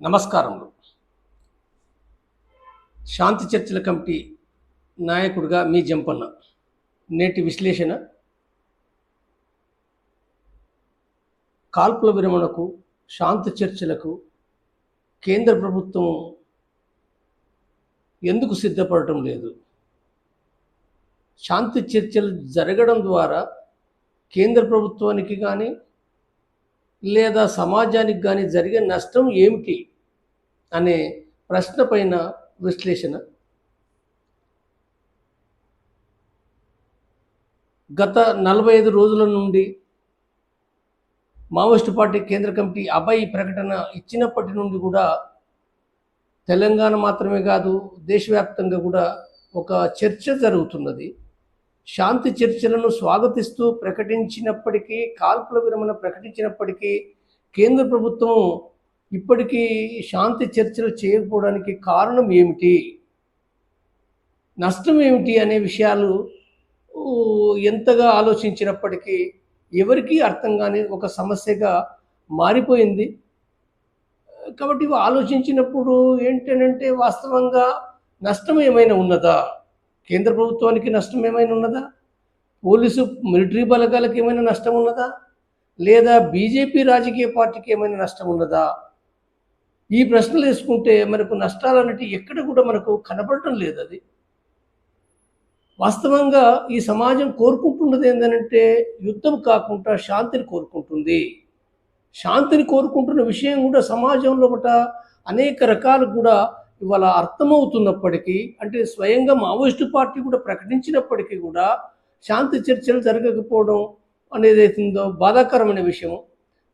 నమస్కారములు. శాంతి చర్చల కమిటీ నాయకుడిగా మీ జంపన్న నేటి విశ్లేషణ. కాల్పుల విరమణకు శాంతి చర్చలకు కేంద్ర ప్రభుత్వం ఎందుకు సిద్ధపడటం లేదు? శాంతి చర్చలు జరగడం ద్వారా కేంద్ర ప్రభుత్వానికి కానీ లేదా సమాజానికి కానీ జరిగే నష్టం ఏమిటి అనే ప్రశ్న పైన విశ్లేషణ. గత నలభై ఐదు రోజుల నుండి మావోయిస్టు పార్టీ కేంద్ర కమిటీ అభయ ప్రకటన ఇచ్చినప్పటి నుండి కూడా తెలంగాణ మాత్రమే కాదు దేశవ్యాప్తంగా కూడా ఒక చర్చ జరుగుతున్నది. శాంతి చర్చలను స్వాగతిస్తూ ప్రకటించినప్పటికీ కాల్పుల విరమణ ప్రకటించినప్పటికీ కేంద్ర ప్రభుత్వం ఇప్పటికీ శాంతి చర్చలు చేయకపోవడానికి కారణం ఏమిటి? నష్టం ఏమిటి అనే విషయాలు ఎంతగా ఆలోచించినప్పటికీ ఎవరికీ అర్థం కాని ఒక సమస్యగా మారిపోయింది. కాబట్టి ఆలోచించినప్పుడు ఏంటనంటే వాస్తవంగా నష్టం ఏమైనా ఉన్నదా? కేంద్ర ప్రభుత్వానికి నష్టం ఏమైనా ఉన్నదా? పోలీసు మిలిటరీ బలగాలకు ఏమైనా నష్టం ఉన్నదా? లేదా బీజేపీ రాజకీయ పార్టీకి ఏమైనా నష్టం ఉన్నదా? ఈ ప్రశ్నలు వేసుకుంటే మనకు నష్టాలు అనేవి ఎక్కడ కూడా మనకు కనపడటం లేదు అది. వాస్తవంగా ఈ సమాజం కోరుకుంటున్నది ఏంటంటే యుద్ధం కాకుండా శాంతిని కోరుకుంటుంది. శాంతిని కోరుకుంటున్న విషయం కూడా సమాజంలో ఒకట అనేక రకాలు కూడా ఇవాళ అర్థమవుతున్నప్పటికీ అంటే స్వయంగా మావోయిస్టు పార్టీ కూడా ప్రకటించినప్పటికీ కూడా శాంతి చర్చలు జరగకపోవడం అనేది అవుతుందో బాధాకరమైన విషయం.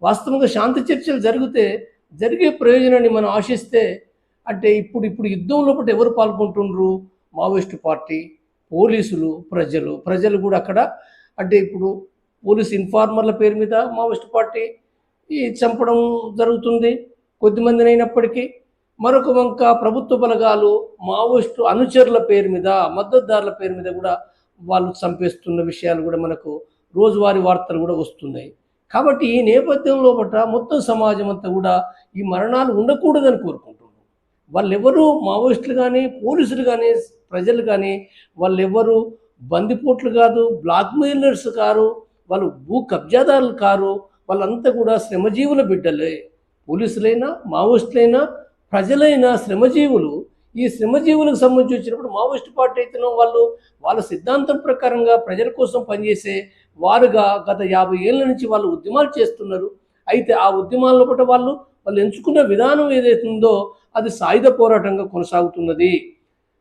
వాస్తవంగా శాంతి చర్చలు జరిగితే జరిగే ప్రయోజనాన్ని మనం ఆశిస్తే అంటే ఇప్పుడు ఇప్పుడు యుద్ధంలో పాటు ఎవరు పాల్గొంటుండ్రు? మావోయిస్టు పార్టీ పోలీసులు ప్రజలు. ప్రజలు కూడా అక్కడ అంటే ఇప్పుడు పోలీస్ ఇన్ఫార్మర్ల పేరు మీద మావోయిస్టు పార్టీ ఈ చంపడం జరుగుతుంది. కొద్దిమందినైనప్పటికీ మరొక వంక ప్రభుత్వ బలగాలు మావోయిస్టు అనుచరుల పేరు మీద మద్దతుదారుల పేరు మీద కూడా వాళ్ళు చంపేస్తున్న విషయాలు కూడా మనకు రోజువారీ వార్తలు కూడా వస్తున్నాయి. కాబట్టి ఈ నేపథ్యంలో పట్ల మొత్తం సమాజం అంతా కూడా ఈ మరణాలు ఉండకూడదని కోరుకుంటున్నారు వాళ్ళెవరూ మావోయిస్టులు కానీ పోలీసులు కానీ ప్రజలు కానీ వాళ్ళెవరు బందిపోట్లు కాదు బ్లాక్మెయిలర్స్ కారు వాళ్ళు భూ కబ్జాదారులు కారు వాళ్ళంతా కూడా శ్రమజీవుల బిడ్డలే. పోలీసులైనా మావోయిస్టులైనా ప్రజలైన శ్రమజీవులు ఈ శ్రమజీవులకు సంబంధించి వచ్చినప్పుడు మావోయిస్ట్ పార్టీ అయితేనో వాళ్ళు వాళ్ళ సిద్ధాంతం ప్రకారంగా ప్రజల కోసం పనిచేసే వారుగా గత యాభై ఏళ్ళ నుంచి వాళ్ళు ఉద్యమాలు చేస్తున్నారు. అయితే ఆ ఉద్యమాల్లో కూడా వాళ్ళు వాళ్ళు ఎంచుకున్న విధానం ఏదైతుందో అది సాయుధ పోరాటంగా కొనసాగుతున్నది.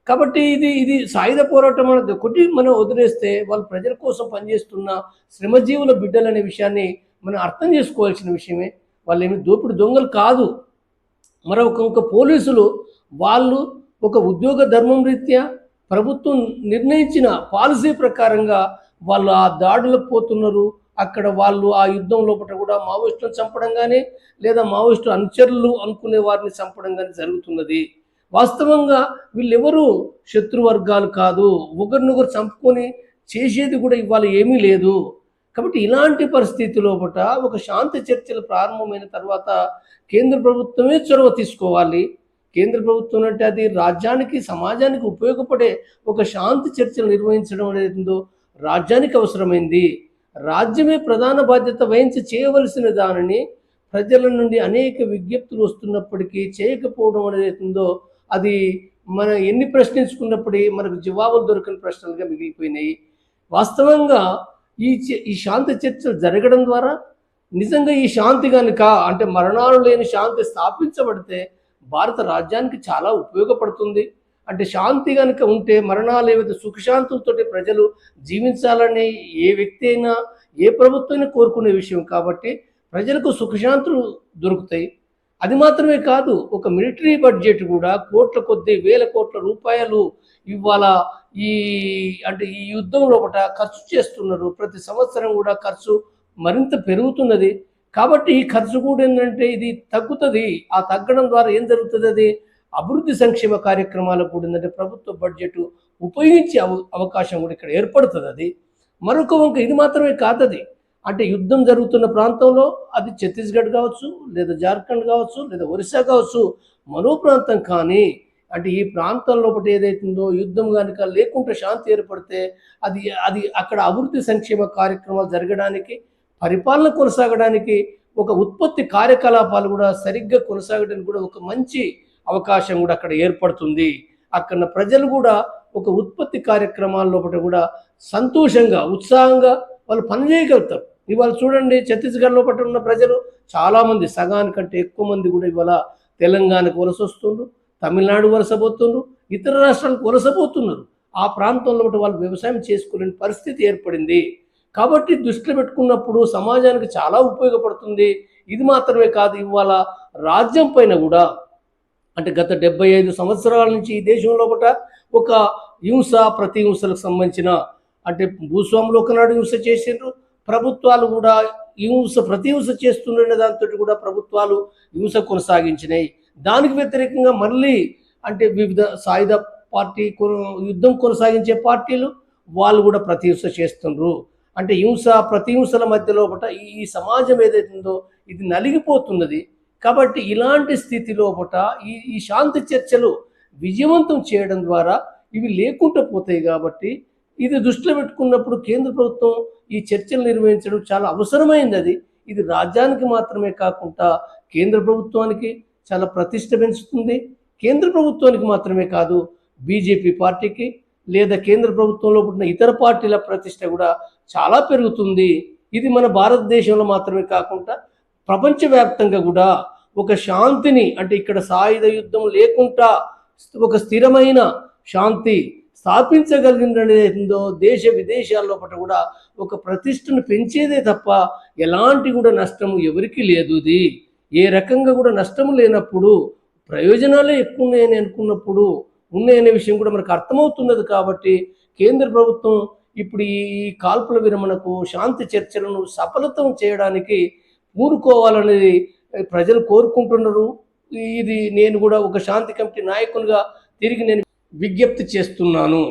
కాబట్టి ఇది ఇది సాయుధ పోరాటం అనేది ఒకటి మనం వదిలేస్తే వాళ్ళు ప్రజల కోసం పనిచేస్తున్న శ్రమజీవుల బిడ్డలనే విషయాన్ని మనం అర్థం చేసుకోవాల్సిన విషయమే. వాళ్ళు ఏమి దోపిడి దొంగలు కాదు. మరొక ఒక పోలీసులు వాళ్ళు ఒక ఉద్యోగ ధర్మం రీత్యా ప్రభుత్వం నిర్ణయించిన పాలసీ ప్రకారంగా వాళ్ళు ఆ దాడులకు పోతున్నారు. అక్కడ వాళ్ళు ఆ యుద్ధం లోపల కూడా మావోయిస్టులను చంపడం కానీ లేదా మావోయిస్టు అనుచరులు అనుకునే వారిని చంపడం కానీ జరుగుతున్నది. వాస్తవంగా వీళ్ళెవరూ శత్రువర్గాలు కాదు. ఒకరినొకరు చంపుకొని చేసేది కూడా ఇవాళ ఏమీ లేదు. కాబట్టి ఇలాంటి పరిస్థితి లోపల ఒక శాంతి చర్చలు ప్రారంభమైన తర్వాత కేంద్ర ప్రభుత్వమే చొరవ తీసుకోవాలి. కేంద్ర ప్రభుత్వం అంటే అది రాజ్యానికి సమాజానికి ఉపయోగపడే ఒక శాంతి చర్చలు నిర్వహించడం అనేది ఉందో రాజ్యానికి అవసరమైంది. రాజ్యమే ప్రధాన బాధ్యత వహించి చేయవలసిన దానిని ప్రజల నుండి అనేక విజ్ఞప్తులు వస్తున్నప్పటికీ చేయకపోవడం అనేది ఉందో అది మన ఎన్ని ప్రశ్నించుకున్నప్పటికీ మనకు జవాబులు దొరకని ప్రశ్నలుగా మిగిలిపోయినాయి. వాస్తవంగా ఈ చ- ఈ శాంతి చర్చలు జరగడం ద్వారా నిజంగా ఈ శాంతి కనుక అంటే మరణాలు లేని శాంతి స్థాపించబడితే భారత రాజ్యానికి చాలా ఉపయోగపడుతుంది. అంటే శాంతి కనుక ఉంటే మరణాలు ఏవైతే సుఖశాంతులతోటి ప్రజలు జీవించాలని ఏ వ్యక్తి అయినా ఏ ప్రభుత్వమైనా కోరుకునే విషయం కాబట్టి ప్రజలకు సుఖశాంతులు దొరుకుతాయి. అది మాత్రమే కాదు ఒక మిలిటరీ బడ్జెట్ కూడా కోట్ల కొద్ది వేల కోట్ల రూపాయలు ఇవాళ ఈ అంటే ఈ యుద్ధం లోపల ఖర్చు చేస్తున్నారు. ప్రతి సంవత్సరం కూడా ఖర్చు మరింత పెరుగుతున్నది. కాబట్టి ఈ ఖర్చు కూడా ఏంటంటే ఇది తగ్గుతుంది. ఆ తగ్గడం ద్వారా ఏం జరుగుతుంది అది? అభివృద్ధి సంక్షేమ కార్యక్రమాలకు కూడా ఏంటంటే ప్రభుత్వ బడ్జెట్ ఉపయోగించే అవ అవకాశం కూడా ఇక్కడ ఏర్పడుతుంది అది. మరొక వంక ఇది మాత్రమే కాదది. అంటే యుద్ధం జరుగుతున్న ప్రాంతంలో అది ఛత్తీస్గఢ్ కావచ్చు లేదా జార్ఖండ్ కావచ్చు లేదా ఒరిస్సా కావచ్చు మరో ప్రాంతం కానీ అంటే ఈ ప్రాంతం లోపల ఏదైతుందో యుద్ధం కనుక లేకుంటే శాంతి ఏర్పడితే అది అది అక్కడ అభివృద్ధి సంక్షేమ కార్యక్రమాలు జరగడానికి పరిపాలన కొనసాగడానికి ఒక ఉత్పత్తి కార్యకలాపాలు కూడా సరిగ్గా కొనసాగడానికి కూడా ఒక మంచి అవకాశం కూడా అక్కడ ఏర్పడుతుంది. అక్కడ ప్రజలు కూడా ఒక ఉత్పత్తి కార్యక్రమాల లోపల కూడా సంతోషంగా ఉత్సాహంగా వాళ్ళు పనిచేయగలుగుతారు ఇవాళ చూడండి ఛత్తీస్గఢ్ లోపల ఉన్న ప్రజలు చాలామంది సగానికంటే ఎక్కువ మంది కూడా ఇవాళ తెలంగాణకు వలస వస్తుండ్రు. తమిళనాడు వలసపోతున్నారు ఇతర రాష్ట్రాలకు వలసపోతున్నారు ఆ ప్రాంతంలో వాళ్ళు వ్యవసాయం చేసుకోలేని పరిస్థితి ఏర్పడింది. కాబట్టి దృష్టిలో పెట్టుకున్నప్పుడు సమాజానికి చాలా ఉపయోగపడుతుంది. ఇది మాత్రమే కాదు ఇవాళ రాజ్యం పైన కూడా అంటే గత డెబ్బై ఐదు సంవత్సరాల నుంచి ఈ దేశంలో ఒకట ఒక హింస ప్రతిహింసలకు సంబంధించిన అంటే భూస్వాములు ఒకనాడు హింస చేసిండ్రు. ప్రభుత్వాలు కూడా హింస ప్రతిహింస చేస్తుండే దాంతో కూడా ప్రభుత్వాలు హింస కొనసాగించినాయి. దానికి వ్యతిరేకంగా మళ్ళీ అంటే వివిధ సాయుధ పార్టీ యుద్ధం కొనసాగించే పార్టీలు వాళ్ళు కూడా ప్రతిహింస చేస్తుండ్రు. అంటే హింస ప్రతిహింసల మధ్యలో ఒకట ఈ ఈ సమాజం ఏదైతుందో ఇది నలిగిపోతున్నది. కాబట్టి ఇలాంటి స్థితిలో ఒకట ఈ ఈ శాంతి చర్చలు విజయవంతం చేయడం ద్వారా ఇవి లేకుండా పోతాయి కాబట్టి ఇది దృష్టిలో పెట్టుకున్నప్పుడు కేంద్ర ప్రభుత్వం ఈ చర్చలు నిర్వహించడం చాలా అవసరమైంది అది. ఇది రాజ్యానికి మాత్రమే కాకుండా కేంద్ర ప్రభుత్వానికి చాలా ప్రతిష్ట పెంచుతుంది. కేంద్ర ప్రభుత్వానికి మాత్రమే కాదు బీజేపీ పార్టీకి లేదా కేంద్ర ప్రభుత్వంలో పుట్టిన ఇతర పార్టీల ప్రతిష్ట కూడా చాలా పెరుగుతుంది. ఇది మన భారతదేశంలో మాత్రమే కాకుండా ప్రపంచవ్యాప్తంగా కూడా ఒక శాంతిని అంటే ఇక్కడ సాయుధ యుద్ధం లేకుండా ఒక స్థిరమైన శాంతి స్థాపించగలిగిందో దేశ విదేశాల్లో పట్ల కూడా ఒక ప్రతిష్టను పెంచేదే తప్ప ఎలాంటి కూడా నష్టము ఎవరికీ లేదు ఏ రకంగా కూడా నష్టం లేనప్పుడు ప్రయోజనాలే ఎక్కువ ఉన్నాయని అనుకున్నప్పుడు ఉన్నాయనే విషయం కూడా మనకు అర్థమవుతున్నది కాబట్టి కేంద్ర ప్రభుత్వం ఇప్పుడు ఈ కాల్పుల విరమణకు శాంతి చర్చలను సఫలతం చేయడానికి ఊరుకోవాలనేది ప్రజలు కోరుకుంటున్నారు. ఇది నేను కూడా ఒక శాంతి కమిటీ నాయకునిగా తిరిగి నేను విజ్ఞప్తి చేస్తున్నాను.